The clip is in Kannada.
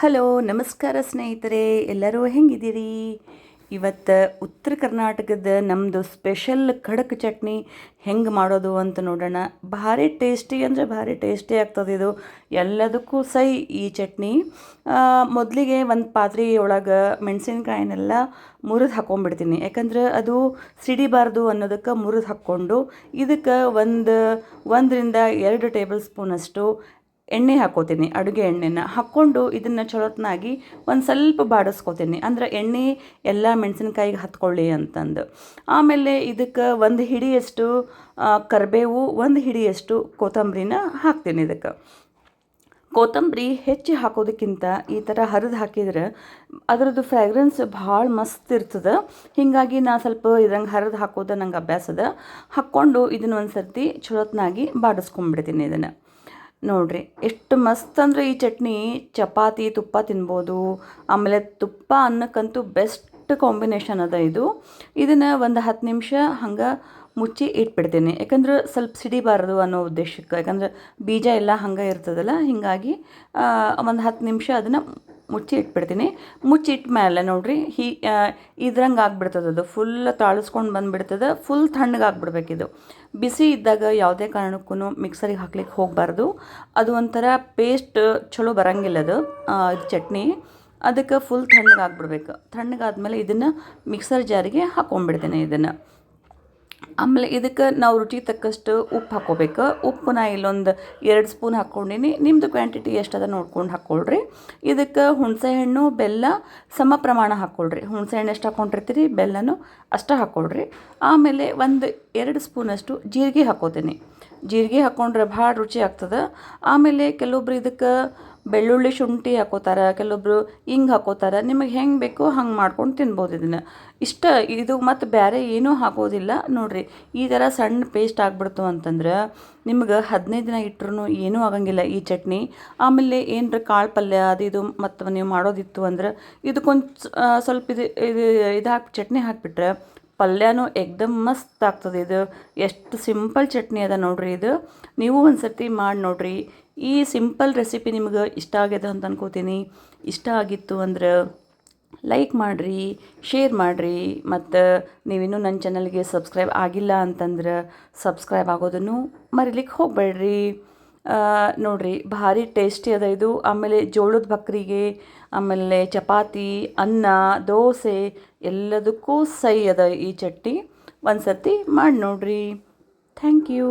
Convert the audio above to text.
ಹಲೋ, ನಮಸ್ಕಾರ ಸ್ನೇಹಿತರೆ, ಎಲ್ಲರೂ ಹೆಂಗಿದ್ದೀರಿ? ಇವತ್ತು ಉತ್ತರ ಕರ್ನಾಟಕದ ನಮ್ಮದು ಸ್ಪೆಷಲ್ ಖಡಕ್ ಚಟ್ನಿ ಹೆಂಗೆ ಮಾಡೋದು ಅಂತ ನೋಡೋಣ. ಭಾರಿ ಟೇಸ್ಟಿ ಅಂದರೆ ಭಾರಿ ಟೇಸ್ಟಿ ಆಗ್ತದೆ ಇದು. ಎಲ್ಲದಕ್ಕೂ ಸೈ ಈ ಚಟ್ನಿ. ಮೊದಲಿಗೆ ಒಂದು ಪಾತ್ರೆ ಒಳಗೆ ಮೆಣಸಿನ್ಕಾಯಿನೆಲ್ಲ ಮುರಿದು ಹಾಕ್ಕೊಂಡ್ಬಿಡ್ತೀನಿ ಯಾಕಂದ್ರೆ ಅದು ಸಿಡಿಬಾರ್ದು ಅನ್ನೋದಕ್ಕೆ ಮುರಿದು ಹಾಕ್ಕೊಂಡು ಇದಕ್ಕೆ ಒಂದು, ಒಂದರಿಂದ ಎರಡು ಟೇಬಲ್ ಸ್ಪೂನಷ್ಟು ಎಣ್ಣೆ ಹಾಕೋತೀನಿ, ಅಡುಗೆ ಎಣ್ಣೆನ ಹಾಕ್ಕೊಂಡು ಇದನ್ನು ಚಲೋತ್ನಾಗಿ ಒಂದು ಸ್ವಲ್ಪ ಬಾಡಿಸ್ಕೋತೀನಿ. ಅಂದ್ರೆ ಎಣ್ಣೆ ಎಲ್ಲ ಮೆಣಸಿನ್ಕಾಯಿಗೆ ಹತ್ಕೊಳ್ಳಿ ಅಂತಂದು. ಆಮೇಲೆ ಇದಕ್ಕೆ ಒಂದು ಹಿಡಿಯಷ್ಟು ಕರಿಬೇವು, ಒಂದು ಹಿಡಿಯಷ್ಟು ಕೊತ್ತಂಬರಿನ ಹಾಕ್ತೀನಿ ಇದಕ್ಕೆ. ಕೊತ್ತಂಬರಿ ಹೆಚ್ಚು ಹಾಕೋದಕ್ಕಿಂತ ಈ ಥರ ಹರಿದು ಹಾಕಿದ್ರೆ ಅದರದ್ದು ಫ್ರ್ಯಾಗ್ರೆನ್ಸ್ ಭಾಳ ಮಸ್ತ್ ಇರ್ತದೆ. ಹೀಗಾಗಿ ನಾ ಸ್ವಲ್ಪ ಇದ್ರಂಗೆ ಹರಿದು ಹಾಕೋದು ನಂಗೆ ಅಭ್ಯಾಸ ಅದ. ಹಾಕ್ಕೊಂಡು ಇದನ್ನ ಒಂದು ಸರ್ತಿ ಚಲೋತ್ನಾಗಿ ಬಾಡಿಸ್ಕೊಂಡ್ಬಿಡ್ತೀನಿ ಇದನ್ನು. ನೋಡ್ರಿ, ಎಷ್ಟು ಮಸ್ತ್ ಅಂದರೆ ಈ ಚಟ್ನಿ ಚಪಾತಿ, ತುಪ್ಪ ತಿನ್ಬೋದು. ಆಮೇಲೆ ತುಪ್ಪ ಅನ್ನಕ್ಕಂತೂ ಬೆಸ್ಟ್ ಕಾಂಬಿನೇಷನ್ ಅದ ಇದು. ಇದನ್ನು ಒಂದು ಹತ್ತು ನಿಮಿಷ ಹಂಗೆ ಮುಚ್ಚಿ ಇಟ್ಬಿಡ್ತೀನಿ. ಯಾಕಂದ್ರೆ ಸ್ವಲ್ಪ ಸಿಡಿಬಾರದು ಅನ್ನೋ ಉದ್ದೇಶಕ್ಕೆ. ಯಾಕಂದ್ರೆ ಬೀಜ ಎಲ್ಲ ಹಂಗೆ ಇರ್ತದಲ್ಲ, ಹೀಗಾಗಿ ಒಂದು ಹತ್ತು ನಿಮಿಷ ಅದನ್ನು ಮುಚ್ಚಿ ಇಟ್ಬಿಡ್ತೀನಿ. ಮುಚ್ಚಿ ಇಟ್ಟ ಮೇಲೆ ನೋಡಿರಿ, ಹೀ ಇದ್ರಂಗೆ ಆಗ್ಬಿಡ್ತದದು ಫುಲ್ ತಾಳಿಸ್ಕೊಂಡು ಬಂದುಬಿಡ್ತದೆ ಫುಲ್ ತಣ್ಣಗೆ ಆಗ್ಬಿಡ್ಬೇಕಿದು. ಬಿಸಿ ಇದ್ದಾಗ ಯಾವುದೇ ಕಾರಣಕ್ಕೂ ಮಿಕ್ಸರಿಗೆ ಹಾಕ್ಲಿಕ್ಕೆ ಹೋಗಬಾರ್ದು. ಅದು ಒಂಥರ ಪೇಸ್ಟ್ ಚಲೋ ಬರಂಗಿಲ್ಲ ಅದು ಚಟ್ನಿ. ಅದಕ್ಕೆ ಫುಲ್ ತಣ್ಣಗೆ ಆಗ್ಬಿಡ್ಬೇಕು. ತಣ್ಣಗಾದ್ಮೇಲೆ ಇದನ್ನು ಮಿಕ್ಸರ್ ಜಾರಿಗೆ ಹಾಕ್ಕೊಂಡ್ಬಿಡ್ತೀನಿ ಇದನ್ನು. ಆಮೇಲೆ ಇದಕ್ಕೆ ನಾವು ರುಚಿ ತಕ್ಕಷ್ಟು ಉಪ್ಪು ಹಾಕೋಬೇಕು ಉಪ್ಪು ನಾ ಇಲ್ಲೊಂದು ಎರಡು ಸ್ಪೂನ್ ಹಾಕ್ಕೊಂಡಿನಿ. ನಿಮ್ಮದು ಕ್ವಾಂಟಿಟಿ ಎಷ್ಟದ ನೋಡ್ಕೊಂಡು ಹಾಕ್ಕೊಳ್ರಿ. ಇದಕ್ಕೆ ಹುಣಸೆ ಹಣ್ಣು ಬೆಲ್ಲ, ಸಮ ಪ್ರಮಾಣ ಹಾಕ್ಕೊಳ್ರಿ. ಹುಣಸೆ ಹಣ್ಣು ಎಷ್ಟು ಹಾಕ್ಕೊಂಡಿರ್ತೀರಿ? ಬೆಲ್ಲನೂ ಅಷ್ಟು ಹಾಕ್ಕೊಳ್ರಿ. ಆಮೇಲೆ ಒಂದು ಎರಡು ಸ್ಪೂನಷ್ಟು ಜೀರಿಗೆ ಹಾಕ್ಕೋತೀನಿ. ಜೀರಿಗೆ ಹಾಕ್ಕೊಂಡ್ರೆ ಭಾಳ ರುಚಿ ಆಗ್ತದೆ. ಆಮೇಲೆ ಕೆಲವೊಬ್ರು ಇದಕ್ಕೆ ಬೆಳ್ಳುಳ್ಳಿ ಶುಂಠಿ ಹಾಕೋತಾರೆ, ಕೆಲವೊಬ್ರು ಹಿಂಗೆ ಹಾಕೋತಾರೆ. ನಿಮಗೆ ಹೆಂಗೆ ಬೇಕೋ ಹಂಗೆ ಮಾಡ್ಕೊಂಡು ತಿನ್ಬೋದು ಇದನ್ನು. ಇಷ್ಟ, ಇದು ಮತ್ತು ಬೇರೆ ಏನೂ ಹಾಕೋದಿಲ್ಲ. ನೋಡಿರಿ, ಈ ಥರ ಸಣ್ಣ ಪೇಸ್ಟ್ ಆಗ್ಬಿಡ್ತು ಅಂತಂದ್ರೆ ನಿಮ್ಗೆ ಹದಿನೈದು ದಿನ ಇಟ್ರೂ ಏನೂ ಆಗಂಗಿಲ್ಲ ಈ ಚಟ್ನಿ. ಆಮೇಲೆ ಏನರ ಕಾಳು ಪಲ್ಯ, ಅದು ಇದು ಮತ್ತು ನೀವು ಮಾಡೋದಿತ್ತು ಅಂದ್ರೆ ಇದಕ್ಕೊಂದು ಸ್ವಲ್ಪ ಇದು ಇದು ಇದು ಹಾಕಿ, ಚಟ್ನಿ ಹಾಕಿಬಿಟ್ರೆ ಪಲ್ಯನೂ ಎಕ್ದಮ್ ಮಸ್ತ್ ಆಗ್ತದೆ ಇದು. ಎಷ್ಟು ಸಿಂಪಲ್ ಚಟ್ನಿ ಅದ ನೋಡ್ರಿ ಇದು. ನೀವು ಒಂದು ಸರ್ತಿ ಮಾಡಿ ನೋಡ್ರಿ. ಈ ಸಿಂಪಲ್ ರೆಸಿಪಿ ನಿಮ್ಗೆ ಇಷ್ಟ ಆಗ್ಯದ ಅಂತ ಅನ್ಕೋತೀನಿ. ಇಷ್ಟ ಆಗಿತ್ತು ಅಂದ್ರೆ ಲೈಕ್ ಮಾಡಿರಿ, ಶೇರ್ ಮಾಡಿರಿ, ಮತ್ತು ನೀವಿನ್ನೂ ನನ್ನ ಚಾನಲ್ಗೆ ಸಬ್ಸ್ಕ್ರೈಬ್ ಆಗಿಲ್ಲ ಅಂತಂದ್ರೆ ಸಬ್ಸ್ಕ್ರೈಬ್ ಆಗೋದನ್ನು ಮರಿಲಿಕ್ಕೆ ಹೋಗಬೇಡ್ರಿ. ನೋಡ್ರಿ, ಭಾರಿ ಟೇಸ್ಟಿ ಅದ ಇದು. ಆಮೇಲೆ ಜೋಳದ ಬಕ್ರಿಗೆ, ಆಮೇಲೆ ಚಪಾತಿ, ಅನ್ನ, ದೋಸೆ, ಎಲ್ಲದಕ್ಕೂ ಸೈ ಅದ ಈ ಚಟ್ನಿ. ಒಂದು ಸರ್ತಿ ಮಾಡಿ ನೋಡ್ರಿ. Thank you